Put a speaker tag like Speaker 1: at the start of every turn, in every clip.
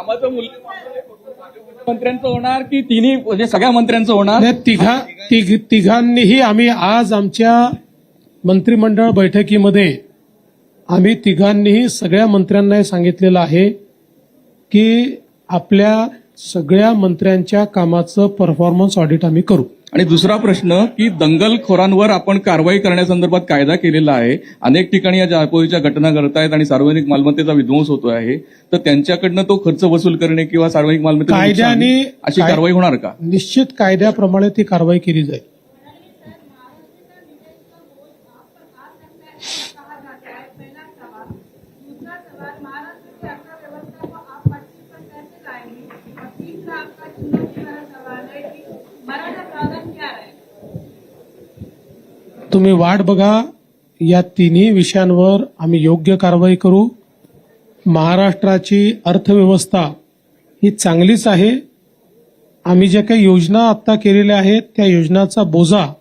Speaker 1: कामाचं मूल्य मंत्र्यांचं होणार की तिन्ही म्हणजे सगळ्या मंत्र्यांचं होणार?
Speaker 2: तिघा तिघ तिघांनीही आम्ही आज आमच्या मंत्रिमंडळ बैठकीमध्ये आम्ही तिघांनीही सगळ्या मंत्र्यांनाही सांगितलेलं आहे की आपल्या सगळ्या मंत्र्यांच्या कामाचं परफॉर्मन्स ऑडिट आम्ही करू.
Speaker 1: आणि दुसरा प्रश्न की दंगलखोरांवर आपण कारवाई करण्यासंदर्भात कायदा केलेला आहे. अनेक ठिकाणी या जाळपोळीच्या घटना घडत आहेत आणि सार्वजनिक मालमत्तेचा विध्वंस होतो आहे. तर त्यांच्याकडनं तो खर्च वसूल करणे किंवा सार्वजनिक मालमत्तेचं नुकसान,
Speaker 2: कायद्याने
Speaker 1: अशी कारवाई होणार का?
Speaker 2: निश्चित कायद्याप्रमाणे ती कारवाई केली जाईल
Speaker 3: कहा जाता है पहला सवाल दूसरा सवाल महाराष्ट्र की अर्थव्यवस्था को आप पच्चीस पर कैसे लाएंगे और तीसरा आपका चुनौती वाला सवाल है कि मराठा प्रावधान क्या रहेगा
Speaker 2: तुम्ही वाट बघा. या तिन्ही विषयांवर आम्ही योग्य कारवाई करू. महाराष्ट्राची अर्थव्यवस्था ही चांगलीच आहे. आम्ही ज्या काही योजना आत्ता केलेल्या आहेत त्या योजनाचा बोजा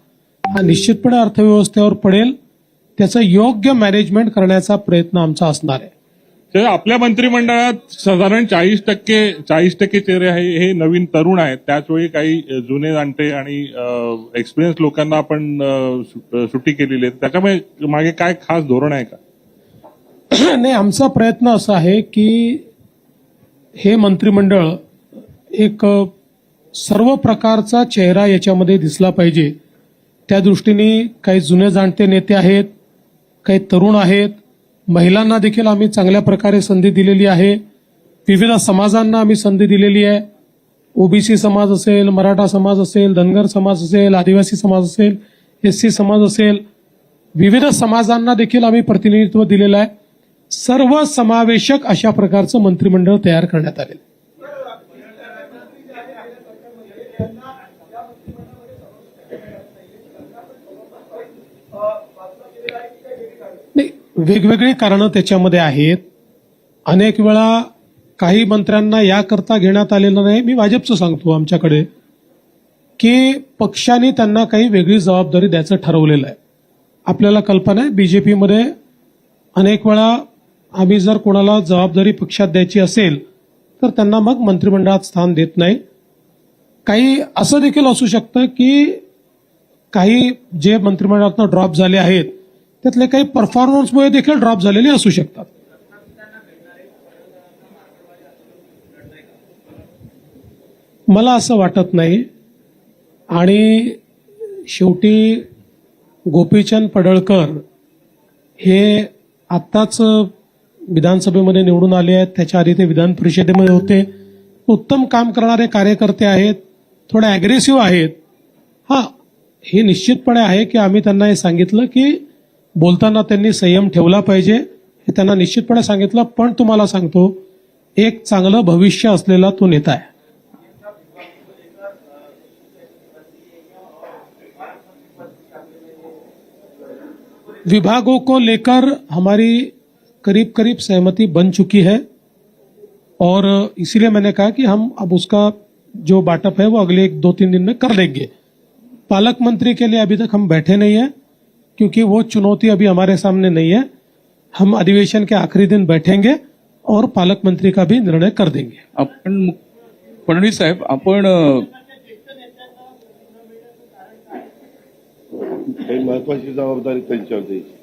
Speaker 2: हा निश्चितपणे अर्थव्यवस्थेवर पडेल. त्याचं योग्य मॅनेजमेंट करण्याचा प्रयत्न आमचा असणार आहे.
Speaker 4: तर आपल्या मंत्रिमंडळात साधारण चाळीस टक्के चाळीस टक्के चेहरे आहे हे नवीन तरुण आहेत. त्याचवेळी काही जुने जाणते आणि एक्सपिरियन्स लोकांना आपण सुट्टी केलेली आहे. त्याच्यामुळे मागे काय खास धोरण आहे का?
Speaker 2: नाही आमचा प्रयत्न असा आहे की हे मंत्रिमंडळ एक सर्व प्रकारचा चेहरा याच्यामध्ये दिसला पाहिजे. त्या दृष्टीने काही जुने जाणते नेते आहेत काही तरुण आहेत महिलांना देखील आम्ही चांगल्या प्रकारे संधी दिलेली आहे. विविध समाजांना आम्ही संधी दिलेली आहे. ओबीसी समाज असेल मराठा समाज असेल धनगर समाज असेल आदिवासी समाज असेल एस सी समाज असेल विविध समाजांना देखील आम्ही प्रतिनिधित्व दिलेलं आहे. सर्व समावेशक अशा प्रकारचं मंत्रिमंडळ तयार करण्यात आले नाही वेगवेगळी कारणं त्याच्यामध्ये आहेत. अनेक वेळा काही मंत्र्यांना याकरता घेण्यात आलेलं नाही. मी भाजपचं सांगतो आमच्याकडे की पक्षाने त्यांना काही वेगळी जबाबदारी द्यायचं ठरवलेलं आहे. आपल्याला कल्पना आहे बी जे पीमध्ये अनेक वेळा आम्ही जर कोणाला जबाबदारी पक्षात द्यायची असेल तर त्यांना मग मंत्रिमंडळात स्थान देत नाही. काही असं देखील असू शकतं की काही जे मंत्रिमंडळातनं ड्रॉप झाले आहेत त्यातले काही परफॉर्मन्समुळे देखील ड्रॉप झालेले असू शकतात. मला असं वाटत नाही. आणि शेवटी गोपीचंद पडळकर हे आत्ताच विधानसभेमध्ये निवडून आले आहेत. त्याच्या आधी ते विधान परिषदेमध्ये होते. उत्तम काम करणारे कार्यकर्ते आहेत. थोडे ॲग्रेसिव्ह आहेत. हा हे निश्चितपणे आहे की आम्ही त्यांना हे सांगितलं की त्यांनी संयम ठेवला पाहिजे हे त्यांना निश्चितपणे सांगितलं, पण तुम्हाला सांगतो, एक चांगलं भविष्य असलेला तो नेता आहे. विभागों को लेकर हमारी करीब करीब सहमति बन चुकी है, और इसीलिए मैंने कहा कि हम अब उसका जो बाटअप है वो अगले एक दो तीन दिन में कर लेंगे पालक मंत्री के लिए अभी तक हम बैठे नहीं है। क्योंकि वो चुनौती अभी हमारे सामने नहीं है। हम अधिवेशन के आखिरी दिन बैठेंगे और पालक मंत्री का भी निर्णय कर देंगे।
Speaker 1: आपण मु- फडणवीस साहेब आपण अ,
Speaker 5: काही महत्वाची जबाबदारी त्यांच्यावर द्यायची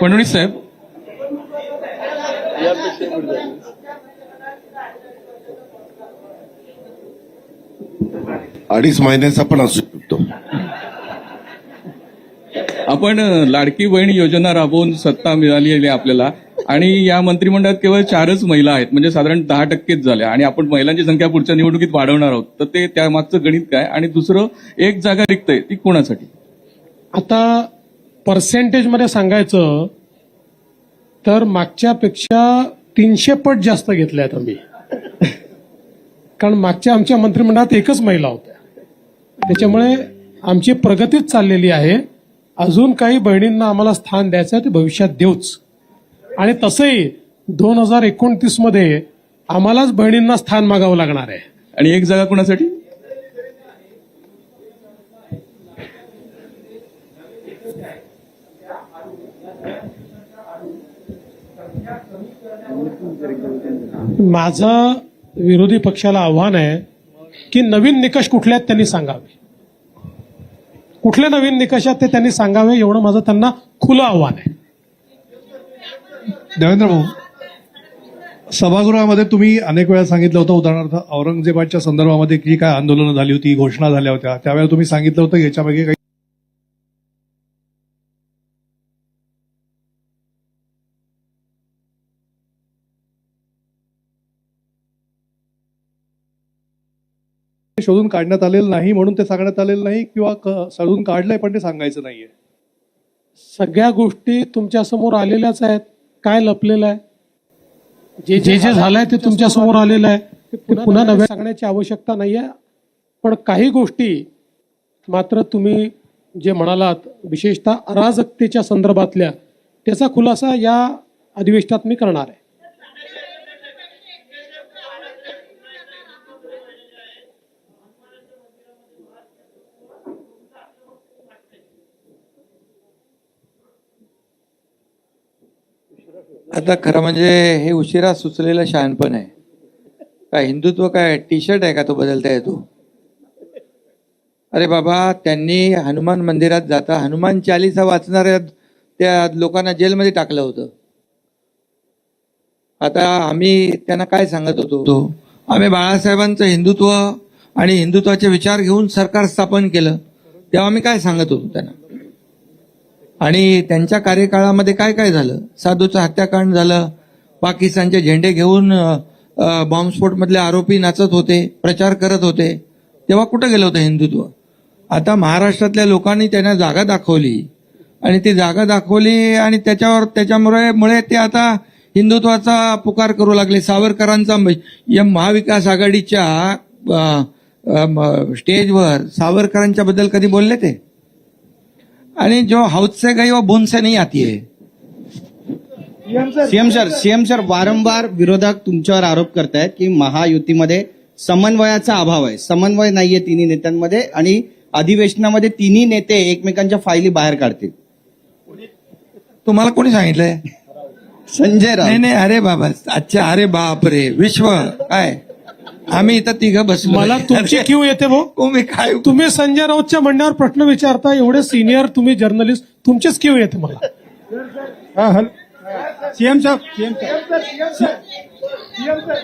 Speaker 1: फडणवीस साहेब.
Speaker 5: अडीच महिन्याचा पण असू
Speaker 1: आपण लाडकी बहीण योजना राबवून सत्ता मिळाली आहे आपल्याला. आणि या मंत्रिमंडळात केवळ चारच महिला आहेत. म्हणजे साधारण दहा टक्केच झाल्या. आणि आपण महिलांची संख्या पुढच्या निवडणुकीत वाढवणार आहोत. तर ते त्यामागचं गणित काय? आणि दुसरं एक जागा रिक्त आहे ती कोणासाठी?
Speaker 2: आता पर्सेंटेजमध्ये सांगायचं तर मागच्यापेक्षा तीनशे पट जास्त घेतल्या आहेत आम्ही. कारण मागच्या आमच्या मंत्रिमंडळात एकच महिला होत्या. त्याच्यामुळे आमची प्रगतीच चाललेली आहे. अजून काही बहिणींना आम्हाला स्थान द्यायचं आहे ते भविष्यात देऊच. आणि तसंही दोन हजार एकोणतीसमध्ये आम्हालाच बहिणींना स्थान मागावं लागणार आहे.
Speaker 1: आणि एक जागा कोणासाठी?
Speaker 2: माझं विरोधी पक्षाला आव्हान आहे की नवीन निकष कुठले आहेत त्यांनी सांगावे. कुठले नवीन निकष आहेत ते त्यांनी सांगावे एवढं माझं त्यांना खुलं आव्हान आहे.
Speaker 6: देवेंद्र भाऊ सभागृहामध्ये तुम्ही अनेक वेळा सांगितलं होतं उदाहरणार्थ औरंगजेबाच्या संदर्भामध्ये जी काय आंदोलनं झाली होती घोषणा झाल्या होत्या त्यावेळेला तुम्ही सांगितलं होतं याच्यामध्ये याच्यामागे काही शोधून काढण्यात आलेलं नाही म्हणून ते सांगण्यात आलेलं नाही किंवा शोधून काढलंय पण ते सांगायचं नाहीये.
Speaker 2: सगळ्या गोष्टी तुमच्यासमोर आलेल्याच आहेत. काय लपलेलं आहे? जे जे जे झालंय ते तुमच्यासमोर आलेलं आहे. ते पुन्हा नव्या सांगण्याची आवश्यकता नाहीये. पण काही गोष्टी मात्र तुम्ही जे म्हणालात विशेषतः अराजकतेच्या संदर्भातल्या त्याचा खुलासा या अधिवेशनात मी करणार आहे.
Speaker 7: आता खरं म्हणजे हे उशिरा सुचलेलं शहाणपण आहे. काय हिंदुत्व काय? टी शर्ट आहे का तो बदलता येतो? अरे बाबा त्यांनी हनुमान मंदिरात जाता हनुमान चालिसा वाचणाऱ्या त्या लोकांना जेलमध्ये टाकलं होतं. आता आम्ही त्यांना काय सांगत होतो? आम्ही बाळासाहेबांचं हिंदुत्व आणि हिंदुत्वाचे विचार घेऊन सरकार स्थापन केलं. तेव्हा आम्ही काय सांगत होतो त्यांना? आणि त्यांच्या कार्यकाळामध्ये काय काय झालं? साधूचं हत्याकांड झालं. पाकिस्तानचे झेंडे घेऊन बॉम्बस्फोटमधले आरोपी नाचत होते प्रचार करत होते. तेव्हा कुठं गेलं होतं हिंदुत्व? आता महाराष्ट्रातल्या लोकांनी त्यांना जागा दाखवली. आणि ती जागा दाखवली आणि त्याच्यावर त्याच्यामुळे मुळे ते आता हिंदुत्वाचा पुकार करू लागले. सावरकरांचा म- या महाविकास आघाडीच्या स्टेजवर सावरकरांच्या बद्दल कधी बोलले ते? आणि जो हौद से गई वो बूंद से नहीं आती है।
Speaker 8: सीएम सर सीएम सर वारंवार विरोधक तुमच्यावर आरोप करतायत की महायुतीमध्ये समन्वयाचा अभाव आहे. समन्वय नाहीये तिन्ही नेत्यांमध्ये आणि अधिवेशनामध्ये तिन्ही नेते एकमेकांच्या फायली बाहेर काढतील.
Speaker 7: तुम्हाला कोणी सांगितलंय?
Speaker 8: संजय
Speaker 7: नाही
Speaker 8: राऊत.
Speaker 7: नाही अरे बाबा अच्छा अरे बाप रे विश्व काय? आम्ही इथं तिघं बसलो
Speaker 2: मला तुमची क्यू येते भाऊ.
Speaker 7: तुम्ही काय
Speaker 2: तुम्ही संजय राऊतच्या म्हणण्यावर प्रश्न विचारता एवढे सिनियर तुम्ही जर्नलिस्ट तुमचीच क्यू येते मला.
Speaker 9: सीएम साहब CM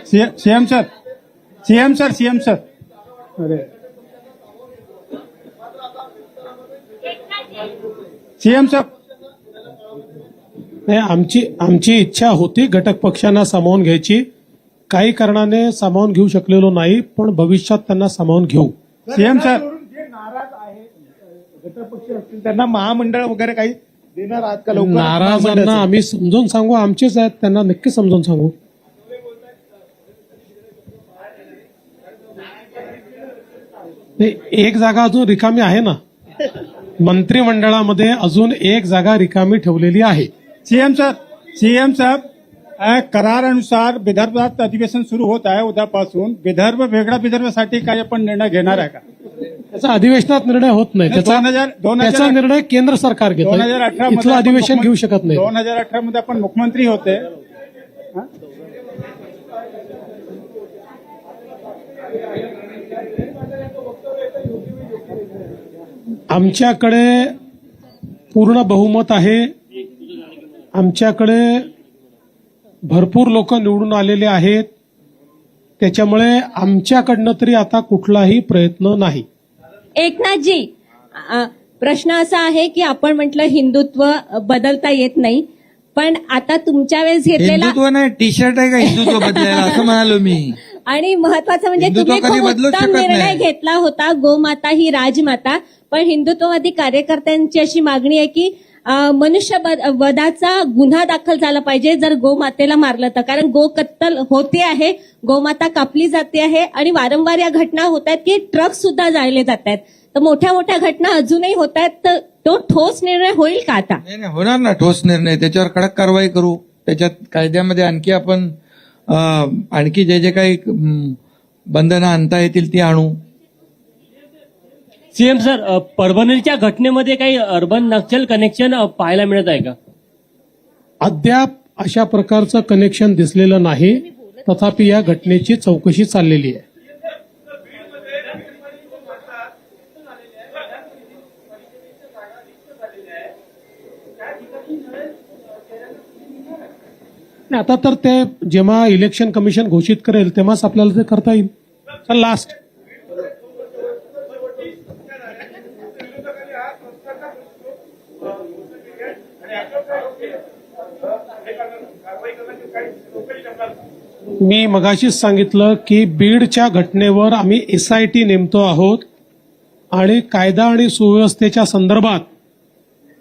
Speaker 9: sir CM sir CM sir CM sir CM साहब
Speaker 2: नाही आमची आमची इच्छा होती घटक पक्षांना सामावून घ्यायची. काही कारणाने सामावून घेऊ शकलेलो नाही पण भविष्यात त्यांना सामावून घेऊ.
Speaker 9: सीएम सर त्यांना महामंडळ वगैरे काही देणार आहात का लवकर?
Speaker 2: नाराजांना आम्ही समजून सांगू आमचेच आहेत त्यांना नक्की समजून सांगू. नाही, एक जागा अजून रिकामी आहे ना? मंत्रिमंडळामध्ये अजून एक जागा रिकामी ठेवलेली आहे.
Speaker 9: सीएम सर सीएम साहब करारानुसार विदर्भात अधिवेशन सुरू होत आहे उद्यापासून. विदर्भ वेगळा विदर्भासाठी काय आपण निर्णय घेणार आहे का?
Speaker 2: त्याचा अधिवेशनात निर्णय होत नाही. त्याचा
Speaker 9: दोन हजार दोन
Speaker 2: त्याचा
Speaker 9: हजार
Speaker 2: निर्णय केंद्र सरकार घेत
Speaker 9: दोन हजार अठरा
Speaker 2: इथलं अधिवेशन घेऊ शकत नाही.
Speaker 9: दोन हजार अठरा मध्ये आपण मुख्यमंत्री होते.
Speaker 2: आमच्याकडे पूर्ण बहुमत आहे. आमच्याकडे भरपूर लोक निवडून आलेले आहेत. त्याच्यामुळे आमच्याकडनं तरी आता कुठलाही प्रयत्न नाही.
Speaker 10: एकनाथजी प्रश्न असा आहे की आपण म्हटलं हिंदुत्व बदलता येत नाही पण आता तुमच्या वेळेस घेतलेला
Speaker 7: हिंदुत्व नाही टी शर्ट आहे का हिंदुत्व बदलायला? असं म्हणालो मी.
Speaker 10: आणि महत्वाचं म्हणजे
Speaker 7: हिंदुत्व
Speaker 10: तुम्ही
Speaker 7: कधी
Speaker 10: खूप
Speaker 7: बदलूच
Speaker 10: उत्तम
Speaker 7: शकत
Speaker 10: निर्णय
Speaker 7: नाही.
Speaker 10: घेतला होता गोमाता ही राजमाता. पण हिंदुत्ववादी कार्यकर्त्यांची अशी मागणी आहे की मनुष्य वधाचा गुन्हा दाखल झाला पाहिजे जर गोमातेला मारलं तर. कारण गो कत्तल होते आहे गोमाता कापली जाते आहे आणि वारंवार या घटना होत आहेत की ट्रक सुद्धा जाळले जात आहेत. तर मोठ्या मोठ्या घटना अजूनही होत आहेत तर तो ठोस निर्णय होईल का आता?
Speaker 7: नाही नाही होणार ना ठोस निर्णय. त्याच्यावर कडक कारवाई करू. त्याच्यात कायद्यामध्ये आणखी आपण आणखी जे जे काही बंधनं आणता येतील ती आणू.
Speaker 11: सीएम सर परभणीच्या घटनेमध्ये काही अर्बन नक्षल कनेक्शन पाहायला मिळत आहे का?
Speaker 2: अद्याप अशा प्रकारचं कनेक्शन दिसलेलं नाही. तथापि या घटनेची चौकशी चाललेली आहे. आता तर ते जेव्हा इलेक्शन कमिशन घोषित करेल तेव्हाच आपल्याला ते करता येईल. लास्ट मी मगाशीच सांगितलं की बीडच्या घटनेवर आम्ही एस आय टी नेमतो आहोत आणि कायदा आणि सुव्यवस्थेच्या संदर्भात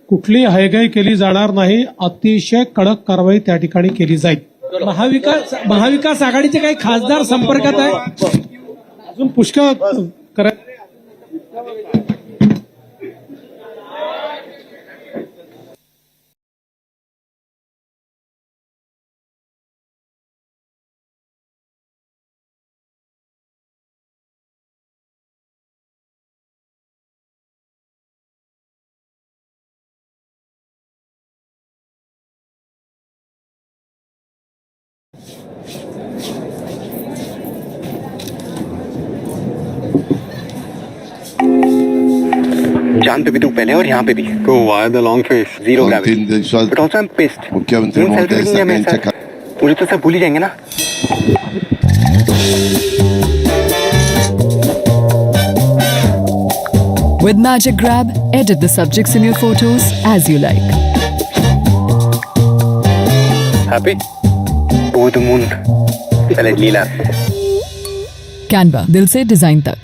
Speaker 2: कुठली हयगय केली जाणार नाही अतिशय कडक कारवाई त्या ठिकाणी केली जाईल.
Speaker 11: महाविकास महाविकास आघाडीचे काही खासदार संपर्कात आहे?
Speaker 2: अजून पुष्कळ करायचं
Speaker 12: जान पे भी तू पहले और यहाँ पे भी। तो why the long face zero but also I am pissed
Speaker 5: मुख्यमंत्री
Speaker 12: मुझे तो सब भूल ही जाएंगे ना।
Speaker 13: With Magic Grab, edit the subjects in your photos as you like.
Speaker 12: Happy over the moon पहले लीला
Speaker 13: Canva, दिल से डिजाइन तक